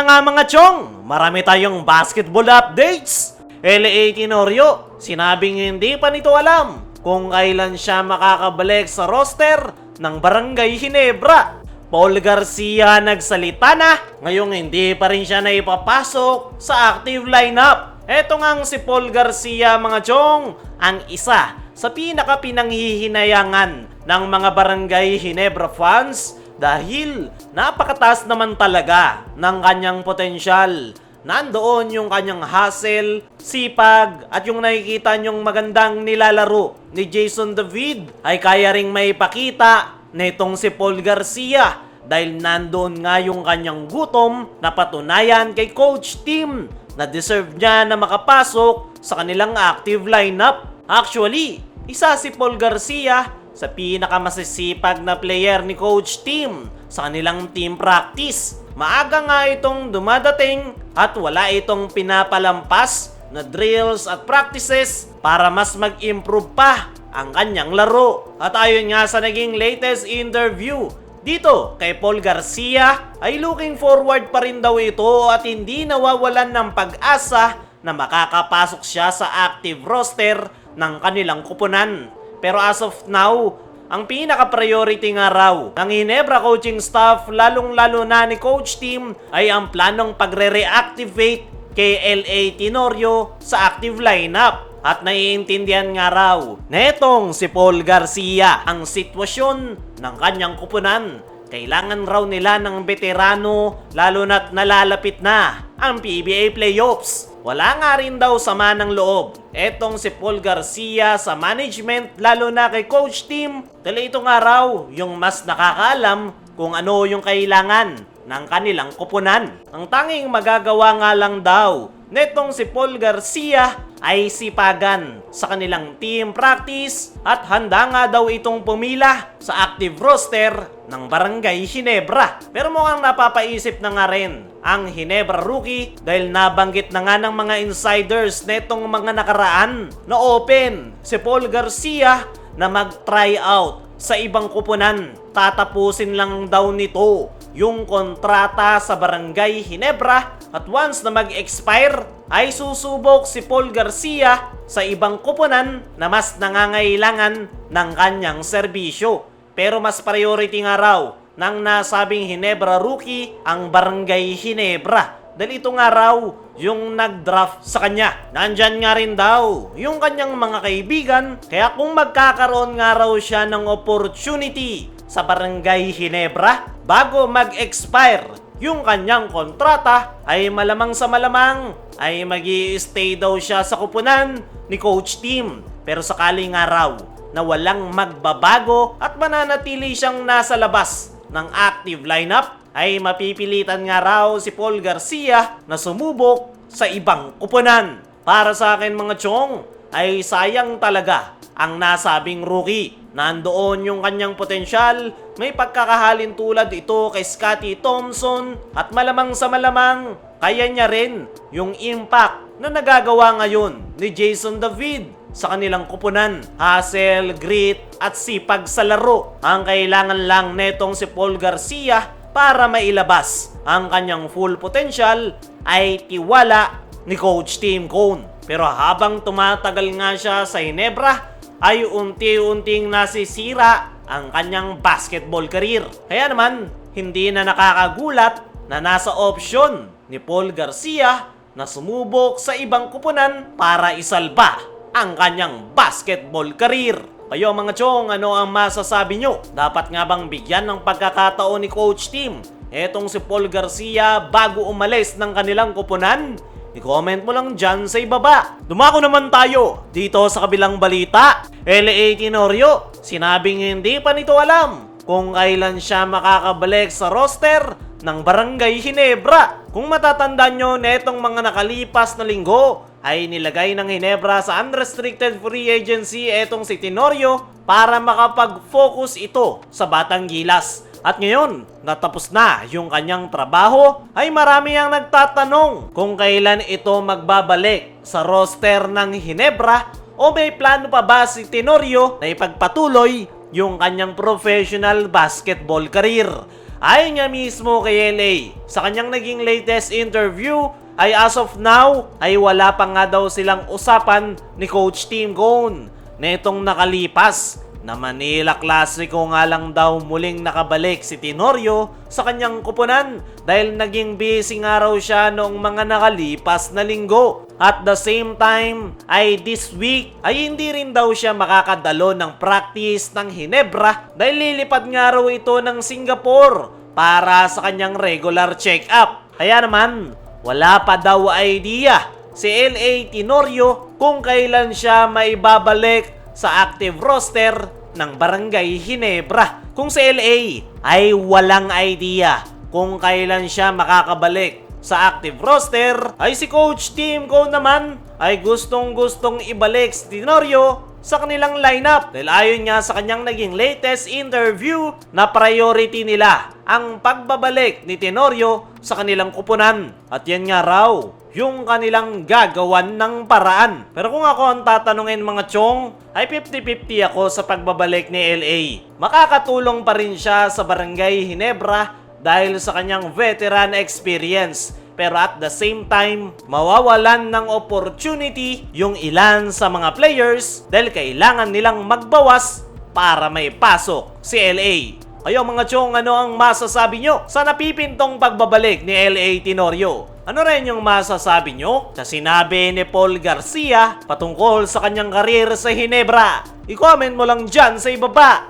na nga mga chong, marami tayong basketball updates. LA Tenorio, sinabing hindi pa nito alam kung kailan siya makakabalik sa roster ng Barangay Hinebra. Paul Garcia nagsalita na, ngayong hindi pa rin siya naipapasok sa active lineup. Eto ngang si Paul Garcia mga chong, ang isa sa pinaka-pinanghihinayangan ng mga Barangay Hinebra fans dahil napakataas naman talaga ng kanyang potensyal. Nandoon yung kanyang hustle, sipag, at yung nakikita nyong magandang nilalaro ni Jason David ay kaya ring may pakita nitong si Paul Garcia dahil nandoon nga yung kanyang gutom na patunayan kay Coach Tim na deserve niya na makapasok sa kanilang active lineup. Actually, isa si Paul Garcia sa pinakamasisipag na player ni Coach Tim sa kanilang team practice. Maaga nga itong dumadating at wala itong pinapalampas na drills at practices para mas mag-improve pa ang kanyang laro. At ayon nga sa naging latest interview dito kay Paul Garcia ay looking forward pa rin daw ito at hindi nawawalan ng pag-asa na makakapasok siya sa active roster ng kanilang kupunan. Pero as of now, ang pinaka-priority nga raw ng Hinebra coaching staff lalong-lalo na ni coach team ay ang planong pagre-reactivate kay LA Tenorio sa active lineup. At naiintindihan nga raw netong si Paul Garcia ang sitwasyon ng kanyang kupunan. Kailangan raw nila ng veterano lalo na't nalalapit na ang PBA playoffs. Wala nga rin daw sama ng loob. Etong si Paul Garcia sa management lalo na kay coach team. Dahil ito nga raw yung mas nakakaalam kung ano yung kailangan ng kanilang kupunan. Ang tanging magagawa nga lang daw netong si Paul Garcia ay sipagan sa kanilang team practice at handa nga daw itong pumila sa active roster ng Barangay Hinebra. Pero mukhang napapaisip na nga rin ang Hinebra rookie dahil nabanggit na nga ng mga insiders netong mga nakaraan na open si Paul Garcia na mag-try out sa ibang kupunan. Tatapusin lang daw nito yung kontrata sa Barangay Hinebra at once na mag-expire ay susubok si Paul Garcia sa ibang kupunan na mas nangangailangan ng kanyang serbisyo. Pero mas priority nga raw ng nasabing Hinebra rookie ang Barangay Hinebra. Dahil ito nga raw yung nag-draft sa kanya. Nandyan nga rin daw yung kanyang mga kaibigan. Kaya kung magkakaroon nga raw siya ng opportunity sa Barangay Hinebra bago mag-expire yung kanyang kontrata ay malamang sa malamang ay mag stay daw siya sa kupunan ni Coach Tim. Pero sakali nga raw na walang magbabago at mananatili siyang nasa labas ng active lineup ay mapipilitan nga raw si Paul Garcia na sumubok sa ibang kupunan. Para sa akin mga chong ay sayang talaga ang nasabing rookie. Nandoon yung kanyang potensyal, may pagkakahalin tulad ito kay Scotty Thompson at malamang sa malamang kaya niya rin yung impact na nagagawa ngayon ni Jason David sa kanilang kupunan. Hustle, grit at sipag sa laro ang kailangan lang netong si Paul Garcia para mailabas ang kanyang full potential ay tiwala ni Coach Tim Cone. Pero habang tumatagal nga siya sa Hinebra, ay unti-unting nasisira ang kanyang basketball career. Kaya naman, hindi na nakakagulat na nasa opsyon ni Paul Garcia na sumubok sa ibang kupunan para isalba ang kanyang basketball career. Kayo mga chong, ano ang masasabi nyo? Dapat nga bang bigyan ng pagkakataon ni Coach Tim etong si Paul Garcia bago umalis ng kanilang kupunan? I-comment mo lang dyan sa ibaba. Dumako naman tayo dito sa kabilang balita. LA Tenorio, sinabing hindi pa nito alam kung kailan siya makakabalik sa roster ng Barangay Hinebra. Kung matatandaan nyo netong mga nakalipas na linggo, ay nilagay ng Hinebra sa unrestricted free agency etong si Tenorio para makapag-focus ito sa Batang Gilas. At ngayon, natapos na yung kanyang trabaho, ay marami ang nagtatanong kung kailan ito magbabalik sa roster ng Hinebra o may plano pa ba si Tenorio na ipagpatuloy yung kanyang professional basketball career. Ayon nga mismo kay LA, sa kanyang naging latest interview ay as of now ay wala pa nga daw silang usapan ni Coach Tim Cone netong nakalipas na Manila Clasico nga lang daw muling nakabalik si Tenorio sa kanyang kupunan dahil naging busy nga raw siya noong mga nakalipas na linggo. At the same time ay this week ay hindi rin daw siya makakadalo ng practice ng Hinebra dahil lilipad nga raw ito ng Singapore para sa kanyang regular check-up. Kaya naman, wala pa daw idea si LA Tenorio kung kailan siya maibabalik sa active roster ng Barangay Hinebra. Kung si LA ay walang idea kung kailan siya makakabalik sa active roster, ay si Coach Tim Cone naman ay gustong gustong ibalik si Tenorio sa kanilang lineup dahil ayon nga sa kanyang naging latest interview na priority nila ang pagbabalik ni Tenorio sa kanilang kupunan at yan nga raw yung kanilang gagawan ng paraan. Pero kung ako ang tatanungin mga chong, ay 50-50 ako sa pagbabalik ni LA. Makakatulong pa rin siya sa Barangay Hinebra dahil sa kanyang veteran experience. Pero at the same time, mawawalan ng opportunity yung ilan sa mga players dahil kailangan nilang magbawas para may pasok si LA. Kayo mga chong, ano ang masasabi nyo sa napipintong pagbabalik ni LA Tenorio? Ano rin yung masasabi nyo sa sinabi ni Paul Garcia patungkol sa kanyang karir sa Hinebra? I-comment mo lang dyan sa ibaba.